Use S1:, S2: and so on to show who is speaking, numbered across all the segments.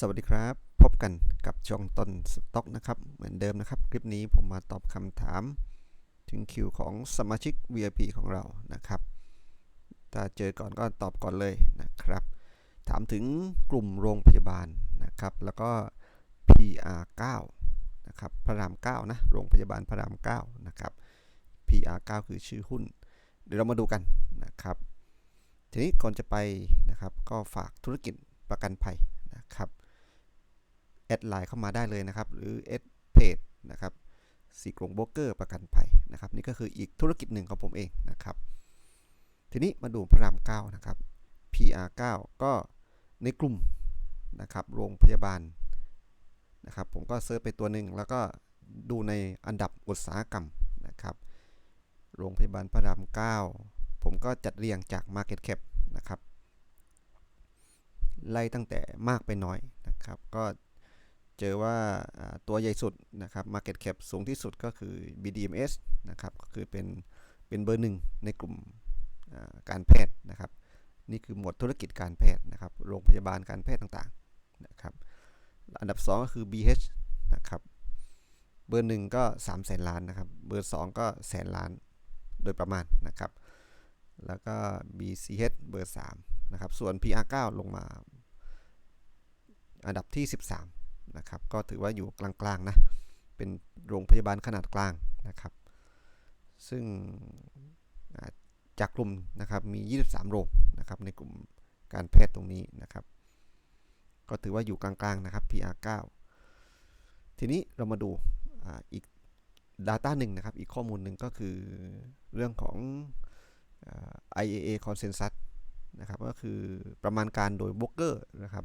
S1: สวัสดีครับ พบกันกับช่องต้นสต็อกนะครับ เหมือนเดิมนะครับ คลิปนี้ผมมาตอบคำถาม ถึงคิวของสมาชิก VIP ของเรานะครับ ถ้าเจอก่อนก็ตอบก่อนเลยนะครับ ถามถึงกลุ่มโรงพยาบาลนะครับ แล้วก็ PR9 นะครับพระราม 9 นะ โรงพยาบาลพระราม 9 นะครับ PR9 คือชื่อหุ้น เดี๋ยวเรามาดูกันนะครับ ทีนี้ก่อนจะไปนะครับก็ฝากธุรกิจประกันภัยนะครับ แอดไลน์เข้ามาได้เลยนะครับ หรือแอดเพจนะครับสีกรงโบรกเกอร์ประกันภัยนะครับ นี่ก็คืออีกธุรกิจหนึ่งของผมเองนะครับ ทีนี้มาดูพระราม9นะครับ PR9 ก็ในกลุ่มนะครับโรงพยาบาลนะครับผมก็เซิร์ชไปตัวหนึ่งแล้วก็ดูในอันดับอุตสาหกรรมนะครับ โรงพยาบาลพระราม 9 ผมก็จัดเรียงจาก Market Cap นะครับ ไล่ตั้งแต่มากไปน้อยนะครับ ก็ เจอว่าตัวใหญ่สุดนะครับ Market Cap สูงที่สุดก็คือ BDMs นะครับ ก็คือเป็นเป็นเบอร์หนึ่งในกลุ่มการแพทย์นะครับ นี่คือหมวดธุรกิจการแพทย์นะครับ โรงพยาบาลการแพทย์ต่างๆนะครับ อันดับ 2 ก็คือ BH นะครับ เบอร์หนึ่งก็3แสนล้านนะครับ เบอร์ 2 ก็แสนล้านโดยประมาณนะครับ แล้วก็ BCH เบอร์3นะครับ ส่วน PR9 ลงมา อันดับที่ 13 นะครับ ก็ถือว่าอยู่กลางๆนะ เป็นโรงพยาบาลขนาดกลางนะครับ ซึ่งจากกลุ่มนะครับมี 23 โรงนะครับในกลุ่มการแพทย์ตรงนี้นะครับ ก็ถือว่าอยู่กลางๆนะครับ PR9 ทีนี้เรามาดูออีก Data หนึ่งนะครับ อีกข้อมูลหนึ่งก็คือเรื่องของอ IAA Consensus นะครับ ก็คือประมาณการโดยโบรกเกอร์นะครับ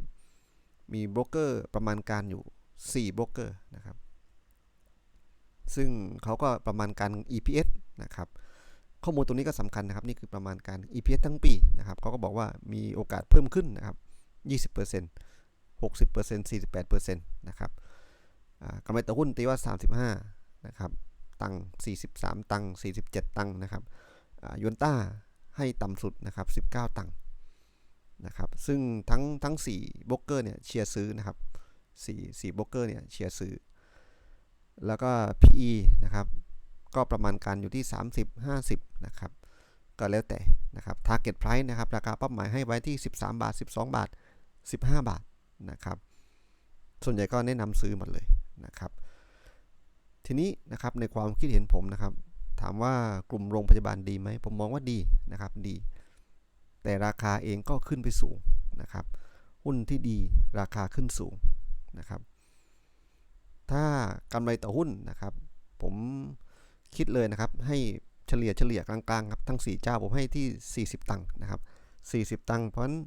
S1: มีโบรกเกอร์ประมาณการอยู่4โบรกเกอร์นะครับ ซึ่งเขาก็ประมาณการ EPS นะครับ ข้อมูลตรงนี้ก็สำคัญนะครับ นี่คือประมาณการ EPS ทั้งปีนะครับเขาก็บอกว่ามีโอกาสเพิ่มขึ้นนะครับ 20% 60% 48%นะครับอ่ากำไรต่อหุ้นตีว่า 35 นะครับ ตังค์43 ตังค์47 ตังค์นะครับยูนต้าให้ต่ำสุดนะครับ 19 ตังค์ นะครับ ซึ่งทั้งทั้ง4โบรกเกอร์เนี่ยเชียร์ซื้อนะครับ4 4โบรกเกอร์เนี่ยเชียร์ซื้อ แล้วก็ PE นะครับ ก็ประมาณการอยู่ที่ 30 50 นะครับ ก็แล้วแต่นะครับ Target Price นะครับ ราคาเป้าหมายให้ไว้ที่ 13 บาท 12 บาท 15 บาทนะครับ ส่วนใหญ่ก็แนะนำซื้อหมดเลยนะครับ ทีนี้นะครับในความคิดเห็นผมนะครับ ถามว่ากลุ่มโรงพยาบาลดีไหม ผมมองว่าดีนะครับดี แต่ราคาเองก็ขึ้นไปสูงนะครับ หุ้นที่ดีราคาขึ้นสูงนะครับ ถ้ากำไรต่อหุ้นนะครับ ผมคิดเลยนะครับให้เฉลี่ยเฉลี่ยกลางๆครับทั้ง 4 เจ้าผมให้ที่ 40 ตังค์นะครับ 40 ตังค์เพราะฉะนั้น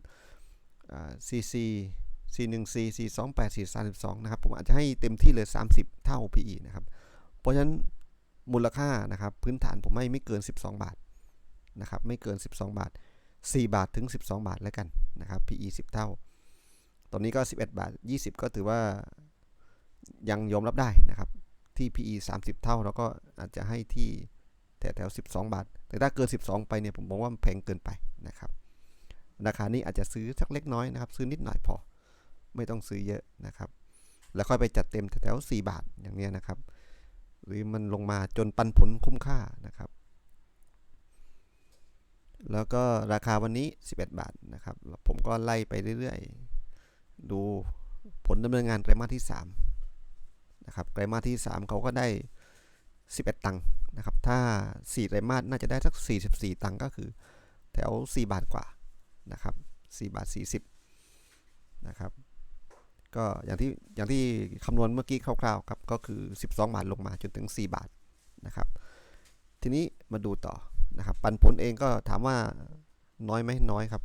S1: อ่า CC C1C C28 C32 นะครับ ผมอาจจะให้เต็มที่เลย 30 เท่า PE นะครับ เพราะฉะนั้นมูลค่านะครับพื้นฐานผมให้ไม่เกิน 12 บาทนะครับไม่เกิน 12 บาท 4 บาทถึง 12 บาทแล้วกันนะครับ PE 10 เท่า ตอนนี้ก็ 11 บาท 20 ก็ถือว่ายังยอมรับได้นะครับ ที่ PE 30 เท่าแล้วก็อาจจะให้ที่แถวๆ12 บาท แต่ถ้าเกิน 12 ไปเนี่ยผมมองว่ามันแพงเกินไปนะครับ ราคานี้อาจจะซื้อสักเล็กน้อยนะครับ ซื้อนิดหน่อยพอ ไม่ต้องซื้อเยอะนะครับ แล้วค่อยไปจัดเต็มแถวๆ4บาทอย่างเนี้ยนะครับ หรือมันลงมาจนปันผลคุ้มค่านะครับ แล้วก็ราคาวันนี้ 11 บาทนะครับ ผมก็ไล่ไปเรื่อยๆ ดูผลดำเนินงานไตรมาสที่3นะครับไตรมาสที่ 3 เขาก็ได้ 11 ตังค์นะครับ ถ้า 4 ไตรมาสน่าจะได้สัก 44 ตังค์ก็คือ แถว 4 บาทกว่านะครับ4บาท 40นะครับก็อย่างที่อย่างที่คำนวณเมื่อกี้คร่าวๆครับก็คือ 12 บาทลงมาจนถึง 4 บาทนะครับ ทีนี้มาดูต่อ นะครับปันผลเองก็ถามว่าน้อยไหมน้อยครับ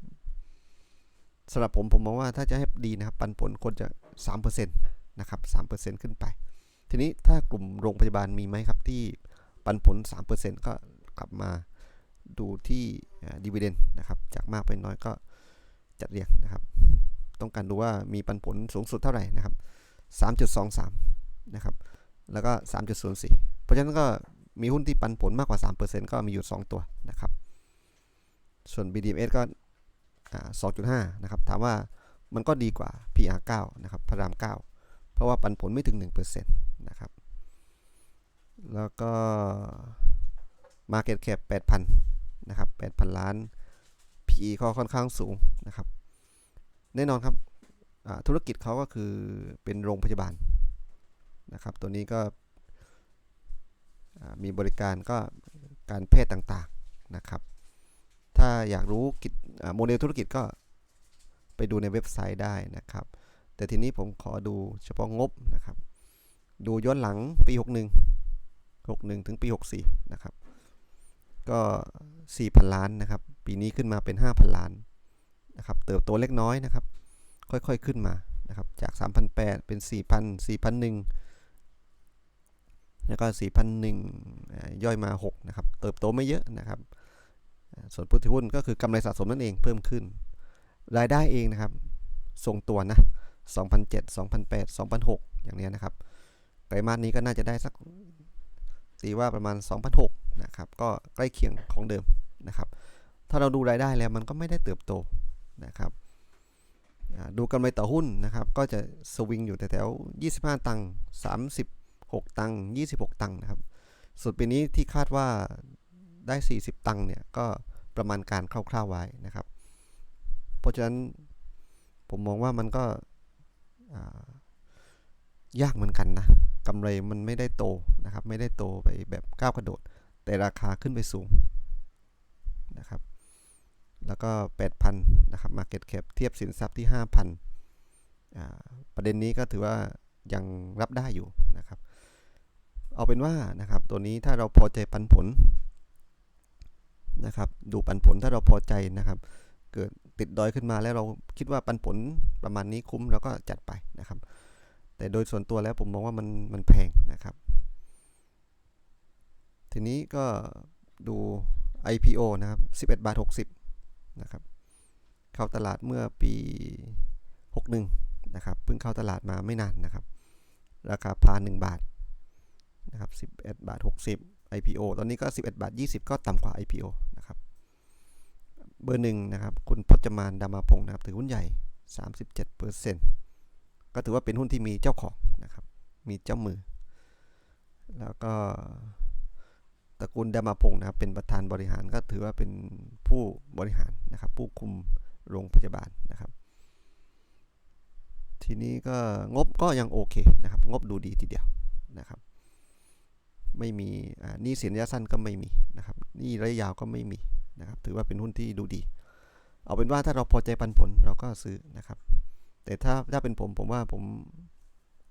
S1: สำหรับผมผมมองว่าถ้าจะให้ดีนะครับ ปันผลควรจะ 3%นะครับ3%ขึ้นไป ทีนี้ถ้ากลุ่มโรงพยาบาลมีไหมครับที่ปันผล 3%ก็กลับมาดูที่ดีเวเดนนะครับ จากมากไปน้อยก็จัดเรียงนะครับ ต้องการดูว่ามีปันผลสูงสุดเท่าไหร่นะครับ 3.23 นะครับ แล้วก็ 3.04 เพราะฉะนั้นก็ มีหุ้นที่ปันผลมากกว่า 3%ก็มีอยู่ 2 ตัวนะครับ ส่วน BDMs ก็อ่า2.5 นะครับ ถามว่ามันก็ดีกว่า PR 9 นะครับ พระราม 9 เพราะว่าปันผลไม่ถึง 1%นะครับ แล้วก็ Market Cap 8,000 นะครับ 8,000 ล้าน PE ก็ค่อนข้างสูงนะครับ แน่นอนครับธุรกิจเขาก็คือเป็นโรงพยาบาลนะครับ ตัวนี้ก็ มีบริการก็การแพทย์ต่างๆนะครับ ถ้าอยากรู้กิจโมเดลธุรกิจก็ไปดูในเว็บไซต์ได้นะครับ แต่ทีนี้ผมขอดูเฉพาะงบนะครับ ดูย้อนหลังปี 61 61 ถึงปี 64 นะครับ ก็ 4,000 ล้านนะครับ ปีนี้ขึ้นมาเป็น 5,000 ล้านนะครับ เติบโตเล็กน้อยนะครับ ค่อยๆขึ้นมานะครับ จาก 3,800 เป็น 4,000 4,001 แล้วก็ 4,001อ่าย่อยมา 6 นะครับ เติบโตไม่เยอะนะครับ ส่วนผู้ถือหุ้นก็คือกำไรสะสมนั่นเองเพิ่มขึ้น รายได้เองนะครับ ทรงตัวนะ 2007 2008 2006 อย่างนี้นะครับ ไตรมาสนี้ก็น่าจะได้สักตีว่าประมาณ 2006 นะครับ ก็ใกล้เคียงของเดิมนะครับ ถ้าเราดูรายได้แล้วมันก็ไม่ได้เติบโตนะครับดูกำไรต่อหุ้นนะครับ ก็จะสวิงอยู่แถวๆ25 ตังค์ 6 ตังค์26 ตังค์นะครับ ส่วนปีนี้ที่คาดว่าได้ 40 ตังค์เนี่ย ก็ประมาณการคร่าวๆไว้นะครับ เพราะฉะนั้นผมมองว่ามันก็ยากเหมือนกันนะกำไรมันไม่ได้โตนะครับ ไม่ได้โตไปแบบก้าวกระโดด แต่ราคาขึ้นไปสูงนะครับ แล้วก็ 8,000 นะครับ Market Cap เทียบสินทรัพย์ที่ 5,000ประเด็นนี้ก็ถือว่ายังรับได้อยู่ เอาเป็นว่านะครับตัวนี้ถ้าเราพอใจปันผลนะครับดูปันผลถ้าเราพอใจนะครับ เกิดติดดอยขึ้นมาแล้วเราคิดว่าปันผลประมาณนี้คุ้มเราก็จัดไปนะครับ แต่โดยส่วนตัวแล้วผมมองว่ามันมันแพงนะครับ ทีนี้ก็ดู IPO นะครับ11บาท60นะครับเข้าตลาดเมื่อปี 61นะครับเพิ่งเข้าตลาดมาไม่นานนะครับ ราคาพา1บาท นะครับ11บาท60 IPO ตอนนี้ก็ 11บาท20 ก็ต่ำกว่า IPO นะครับ เบอร์หนึ่งนะครับ คุณพจมานดามาพงศ์นะครับ ถือหุ้นใหญ่ 37%ก็ถือว่าเป็นหุ้นที่มีเจ้าของนะครับ มีเจ้ามือ แล้วก็ตระกูลดามาพงศ์นะครับ เป็นประธานบริหารก็ถือว่าเป็นผู้บริหารนะครับ ผู้คุมโรงพยาบาลนะครับทีนี้ก็งบก็ยังโอเคนะครับ งบดูดีทีเดียวนะครับ ไม่มีนี้สินระยะสั้นก็ไม่มีนะครับนี้ระยะยาวก็ไม่มีนะครับ ถือว่าเป็นหุ้นที่ดูดี เอาเป็นว่าถ้าเราพอใจปันผลเราก็ซื้อนะครับ แต่ถ้าถ้าเป็นผมผมว่าผม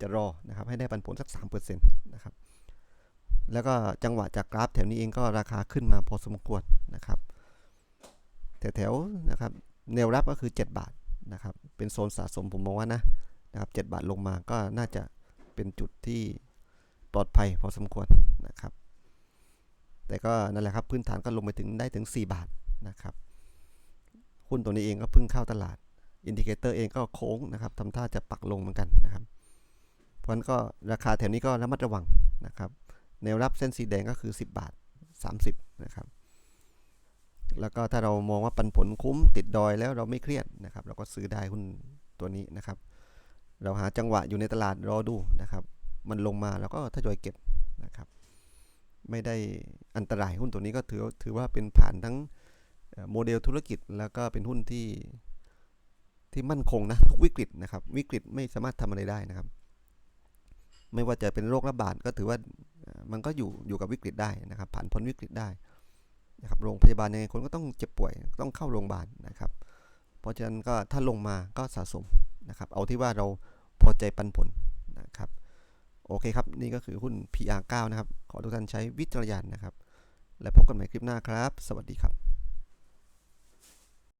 S1: จะรอนะครับ ให้ได้ปันผลสัก3%นะครับ แล้วก็จังหวะจากกราฟแถวนี้เองก็ราคาขึ้นมาพอสมควรนะครับแถวๆนะครับแนวรับก็คือ 7 บาทนะครับ เป็นโซนสะสมผมมองว่านะนะครับ7บาทลงมาก็น่าจะเป็นจุดที่ปลอดภัยพอสมควร นะครับ แต่ก็นั่นแหละครับพื้นฐานก็ลงไปถึงได้ถึง 4 บาทนะครับ หุ้นตัวนี้เองก็เพิ่งเข้าตลาด อินดิเคเตอร์เองก็โค้งนะครับทำท่าจะปักลงเหมือนกันนะครับ เพราะนั้นก็ราคาแถวนี้ก็ระมัดระวังนะครับแนวรับเส้นสีแดงก็คือ 10 บาท 30นะครับ แล้วก็ถ้าเรามองว่าปันผลคุ้มติดดอยแล้วเราไม่เครียดนะครับ เราก็ซื้อได้หุ้นตัวนี้นะครับ เราหาจังหวะอยู่ในตลาดรอดูนะครับ มันลงมาแล้วก็ทยอยเก็บนะครับ ไม่ได้อันตรายหุ้นตัวนี้ก็ถือถือว่าเป็นผ่านทั้งโมเดลธุรกิจแล้วก็เป็นหุ้นที่ที่มั่นคงนะทุกวิกฤตนะครับ วิกฤตไม่สามารถทำอะไรได้นะครับ ไม่ว่าจะเป็นโรคระบาดก็ถือว่ามันก็อยู่อยู่กับวิกฤตได้นะครับ ผ่านพ้นวิกฤตได้นะครับโรงพยาบาลยังไงคนก็ต้องเจ็บป่วยต้องเข้าโรงพยาบาลนะครับ เพราะฉะนั้นก็ถ้าลงมาก็สะสมนะครับ เอาที่ว่าเราพอใจปันผล โอเคครับ นี่ก็คือหุ้น PR9 นะครับ ขอทุกท่านใช้วิจารณญาณนะครับ และพบกันใหม่คลิปหน้าครับ สวัสดีครับ